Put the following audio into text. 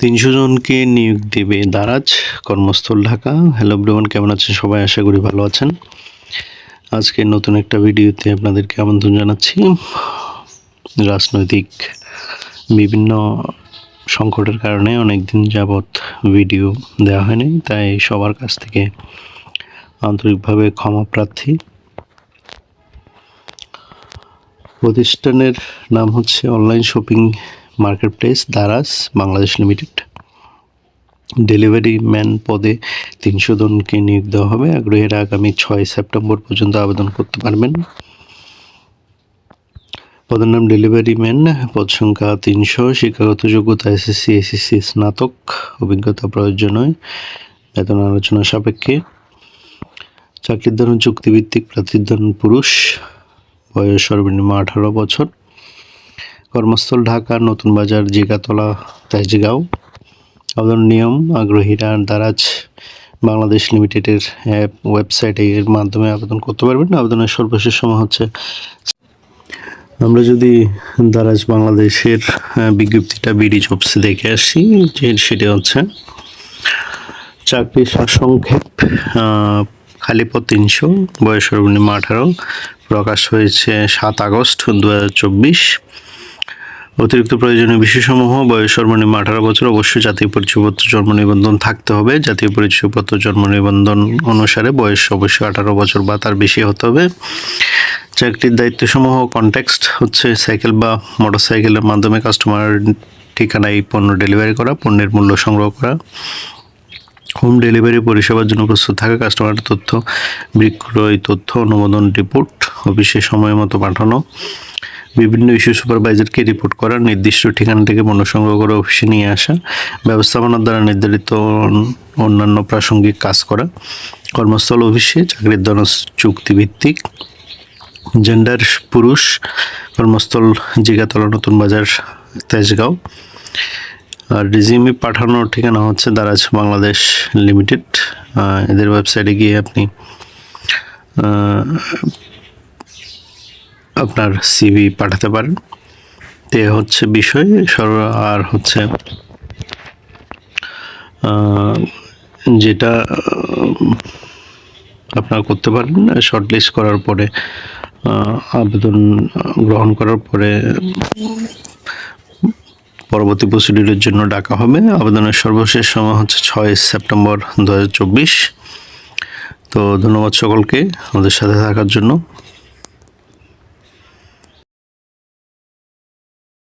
তিনশো জনকে নিয়োগ দেবে দারাজ, কর্মস্থল ঢাকা। হ্যালো ব্রেমন কেমন আছেন সবাই? আশা করি ভালো আছেন। আজকে নতুন একটা ভিডিওতে আপনাদেরকে আমন্ত্রণ জানাচ্ছি। রাজনৈতিক বিভিন্ন সংকটের কারণে অনেক দিন যাবৎ ভিডিও দেওয়া হয়নি, তাই সবার কাছ থেকে আন্তরিকভাবে ক্ষমা প্রার্থী। প্রতিষ্ঠানের নাম হচ্ছে online shopping marketplace Daraz, Bangladesh limited. Delivery man পদে তিনশো জনকে নিয়োগ দেওয়া হবে। আগ্রহীরা আগামী ছয় সেপ্টেম্বর পর্যন্ত আবেদন করতে পারবেন। পদের নাম ডেলিভারি ম্যান। পদ সংখ্যা তিনশো। শিক্ষাগত যোগ্যতা এসএসসি এসএসসি স্নাতক। অভিজ্ঞতা প্রয়োজন হয় বেতন আলোচনা সাপেক্ষে। চাকরির ধরন চুক্তিভিত্তিক, প্রার্থীর ধরন পুরুষ। বয়স সর্বনিম্ন আঠারো বছর। কর্মস্থল ঢাকা নতুন বাজার জিগাতলা তেজগাঁও। আবেদন নিয়ম আগ্রহীরা দারাজ বাংলাদেশ লিমিটেডের অ্যাপ ওয়েবসাইটে এর মাধ্যমে আবেদন করতে পারবেন। আবেদনের সর্বশেষ সময় হচ্ছে আমরা যদি দারাজ বাংলাদেশের বিজ্ঞপ্তিটা বিডি জবস দেখে আসি যে সেটা হচ্ছে চাকরি সারসংক্ষেপ আহ, খালি পদ তিনশো বয়স সর্বনিম্ন আঠারো প্রকাশ হয়েছে সাত আগস্ট দু হাজার চব্বিশ। অতিরিক্ত প্রয়োজনীয় বিষয়সমূহ, বয়স সর্বনিম্ন আঠারো বছর, অবশ্যই জাতীয় পরিচয়পত্র, জন্ম নিবন্ধন থাকতে হবে। জাতীয় পরিচয়পত্র, জন্ম নিবন্ধন অনুসারে বয়স অবশ্যই আঠারো বছর বা তার বেশি হতে হবে। চাকরির দায়িত্বসমূহ কনটেক্সট হচ্ছে সাইকেল বা মোটরসাইকেলের মাধ্যমে কাস্টমার ঠিকানায় পণ্য ডেলিভারি করা, পণ্যের মূল্য সংগ্রহ করা। হোম ডেলিভারি পরিষেবার জন্য প্রস্তুত থাকা কাস্টমারের তথ্য বিক্রয় তথ্য, অনুমোদন রিপোর্ট অফিসে সময় মতো পাঠানো। বিভিন্ন ইস্যু সুপারভাইজারকে রিপোর্ট করা নির্দিষ্ট ঠিকানা থেকে পণ্য সংগ্রহ করে অফিসে নিয়ে আসা, ব্যবস্থাপনার দ্বারা নির্ধারিত অন্যান্য প্রাসঙ্গিক কাজ করা, কর্মস্থল অফিসে চাকরির ধরন চুক্তিভিত্তিক জেন্ডার পুরুষ, কর্মস্থল জিগাতলা নতুন বাজার, তেজগাঁও, আর রিজিউমি পাঠানোর ঠিকানা হচ্ছে দারাজ বাংলাদেশ লিমিটেড এদের ওয়েবসাইটে গিয়ে আপনি আপনার সিভি পাঠাতে পারেন। তে হচ্ছে বিষয়, সর- আর হচ্ছে যেটা আপনারা করতে পারেন শর্টলিস্ট করার পরে আবেদন গ্রহণ করার পরে, পরবর্তী প্রসিডিউরের জন্য ডাকা হবে। আবেদনের সর্বশেষ সময় হচ্ছে ছয় সেপ্টেম্বর দু হাজার চব্বিশ। তো ধন্যবাদ সকলকে আমাদের সাথে থাকার জন্য।